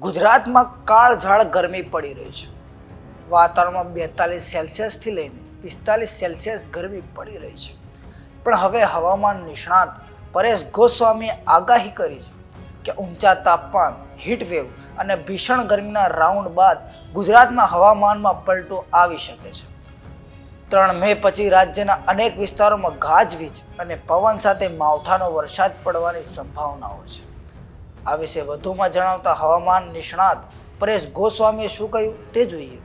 ગુજરાતમાં કાળઝાળ ગરમી પડી રહી છે. વાતાવરણમાં બેતાલીસ સેલ્સિયસથી લઈને પિસ્તાલીસ સેલ્સિયસ ગરમી પડી રહી છે. પણ હવે હવામાન નિષ્ણાત પરેશ ગોસ્વામીએ આગાહી કરી છે કે ઊંચા તાપમાન હીટવેવ અને ભીષણ ગરમીના રાઉન્ડ બાદ ગુજરાતના હવામાનમાં પલટો આવી શકે છે. ત્રણ મે પછી રાજ્યના અનેક વિસ્તારોમાં ગાજવીજ અને પવન સાથે માવઠાનો વરસાદ પડવાની સંભાવનાઓ છે. આ વિશે વધુમાં જણાવતા હવામાન નિષ્ણાત પરેશ ગોસ્વામીએ શું કહ્યું તે જોઈએ.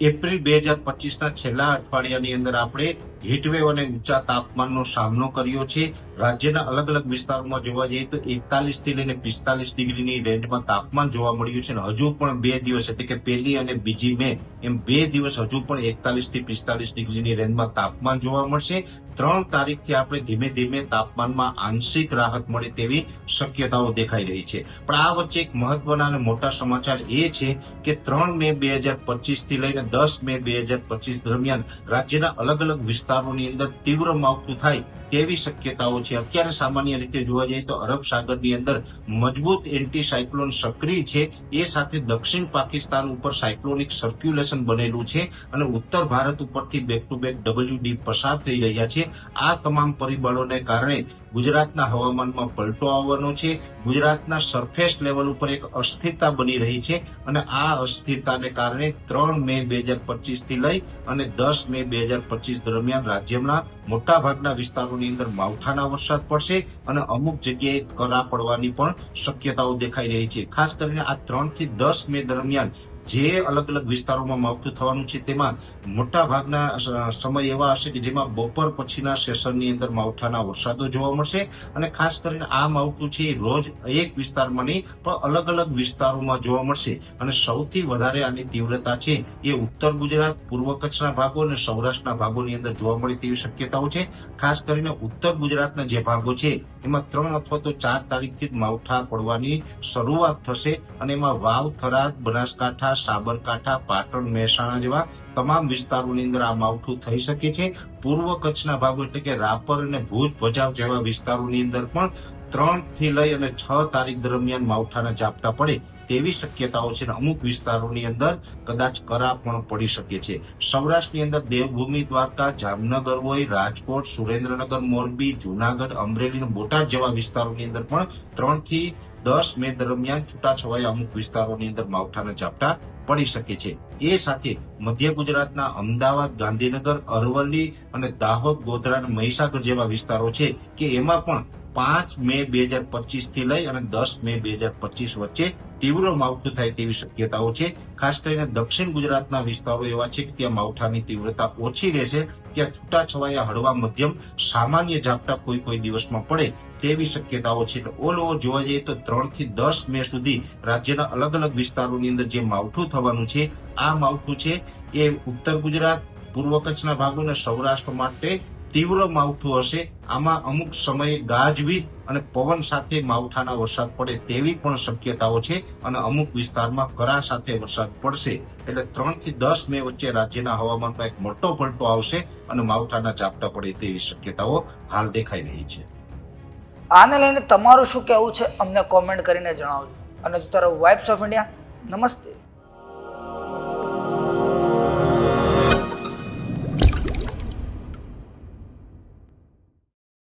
એપ્રિલ બે હજાર પચીસના છેલ્લા અઠવાડિયાની અંદર આપણે હીટવેવ અને ઊંચા તાપમાનનો સામનો કર્યો છે. રાજ્યના અલગ અલગ વિસ્તારોમાં જોવા જઈએ તો એકતાલીસથી લઈને પિસ્તાલીસ ડિગ્રીની રેન્જમાં તાપમાન જોવા મળ્યું છે અને હજુ પણ બે દિવસ એટલે કે પહેલી અને બીજી મે એમ બે દિવસ હજુ પણ એકતાલીસથી પિસ્તાલીસ ડિગ્રીની રેન્જમાં તાપમાન જોવા મળશે. ત્રણ તારીખથી આપણે ધીમે ધીમે તાપમાનમાં આંશિક રાહત મળે તેવી શક્યતાઓ દેખાઈ રહી છે. પણ આ વચ્ચે એક મહત્વના અને મોટા સમાચાર એ છે કે ત્રણ મે બે હજાર પચીસથી લઈને દસ મે બે હજાર પચીસ દરમિયાન રાજ્યના અલગ અલગ વિસ્તારોની અંદર તીવ્ર માવઠું થાય તેવી શક્યતાઓ છે. અત્યારે સામાન્ય રીતે જોવા જઈએ તો અરબ સાગરની અંદર મજબૂત એન્ટી સાયક્લોન સક્રિય છે. એ સાથે દક્ષિણ પાકિસ્તાન ઉપર સાયક્લોનિક સર્ક્યુલેશન બનેલું છે અને ઉત્તર ભારત ઉપરથી બેક ટુ બેક ડબલ્યુડી પસાર થઈ રહ્યા છે. આ તમામ પરિબળોને કારણે ગુજરાતના હવામાનમાં પલટો આવવાનો છે. ગુજરાતના સરફેસ લેવલ ઉપર એક અસ્થિરતા બની રહી છે અને આ અસ્થિરતાને કારણે ત્રણ મે બે હજાર પચીસથી લઈ અને દસ મે બે હજાર પચીસ દરમિયાન રાજ્યના મોટાભાગના વિસ્તારોની અંદર માવઠાના વરસાદ પડશે અને અમુક જગ્યાએ કરા પડવાની પણ શક્યતાઓ દેખાઈ રહી છે. ખાસ કરીને આ ત્રણથી દસ મે દરમિયાન જે અલગ અલગ વિસ્તારોમાં માવઠું થવાનું છે, તેમાં મોટા ભાગના સમય એવા હશે કે જેમાં બપોર પછીના સેશનની અંદર માવઠાના વરસાદો જોવા મળશે અને ખાસ કરીને આ માવઠું છે રોજ એક વિસ્તારમાં નહીં, પણ અલગ અલગ વિસ્તારોમાં જોવા મળશે. અને સૌથી વધારે આની તીવ્રતા છે એ ઉત્તર ગુજરાત, પૂર્વ કચ્છના ભાગો અને સૌરાષ્ટ્રના ભાગોની અંદર જોવા મળે તેવી શક્યતાઓ છે. ખાસ કરીને ઉત્તર ગુજરાતના જે ભાગો છે એમાં ત્રણ અથવા તો ચાર તારીખથી જ માવઠા પડવાની શરૂઆત થશે અને એમાં વાવ, થરાદ, બનાસકાંઠા, સાબરકાંઠા, પાટણ, મહેસાણા જેવા તમામ વિસ્તારોની અંદર આ માવઠું થઈ શકે છે. પૂર્વ કચ્છના ભાગો એટલે કે રાપર અને ભુજ ભજાવ જેવા વિસ્તારોની અંદર પણ ત્રણથી લઈ અને છ તારીખ દરમિયાન માવઠાના ઝાપટા પડે તેવી શક્યતાઓ છે અને અમુક વિસ્તારોની અંદર કદાચ કરા પણ પડી શકે છે. સૌરાષ્ટ્રની અંદર દેવભૂમિ, દ્વારકા, જામનગર હોય, રાજકોટ, સુરેન્દ્રનગર, મોરબી, જુનાગઢ, અમરેલી બોટાદ જેવા વિસ્તારોની અંદર પણ ત્રણથી દસ મે દરમિયાન છૂટાછવાયા અમુક વિસ્તારોની અંદર માવઠાના ઝાપટા પડી શકે છે. એ સાથે મધ્ય ગુજરાતના અમદાવાદ, ગાંધીનગર, અરવલ્લી અને દાહોદ, ગોધરા અને મહીસાગર જેવા વિસ્તારો છે કે એમાં પણ પાંચ મે બે હજાર પચીસથી લઈ અને દસ મે બે હજાર પચીસ વચ્ચે તીવ્ર માવઠું થાય તેવી શક્યતાઓ છે. ખાસ કરીને દક્ષિણ ગુજરાતના વિસ્તારો એવા છે કે ત્યાં માવઠાની તીવ્રતા ઓછી રહેશે, ત્યાં છૂટાછવાયા હળવા મધ્યમ સામાન્ય ઝાપટા કોઈ કોઈ દિવસમાં પડે તેવી શક્યતાઓ છે. ઓલ ઓવર જોવા જઈએ તો ત્રણથી દસ મે સુધી રાજ્યના અલગ અલગ વિસ્તારોની અંદર જે માવઠું થવાનું છે, આ માવઠું છે એ ઉત્તર ગુજરાત, પૂર્વ કચ્છના ભાગોને સૌરાષ્ટ્ર માટે તીવ્ર માવઠું હશે. આમાં અમુક સમયે ગાજવીજ અને પવન સાથે માવઠાના વરસાદ પડે તેવી પણ શક્યતાઓ છે અને અમુક વિસ્તારમાં કરા સાથે વરસાદ પડશે. એટલે ત્રણથી દસ મે વચ્ચે રાજ્યના હવામાનમાં એક મોટો પલટો આવશે અને માવઠાના ઝાપટા પડે તેવી શક્યતાઓ હાલ દેખાઈ રહી છે. આને લઈને તમારું શું કહેવું છે? અમને કોમેન્ટ કરીને જણાવજો. અને જો તારો વાઇબ્સ ઓફ ઇન્ડિયા નમસ્તે.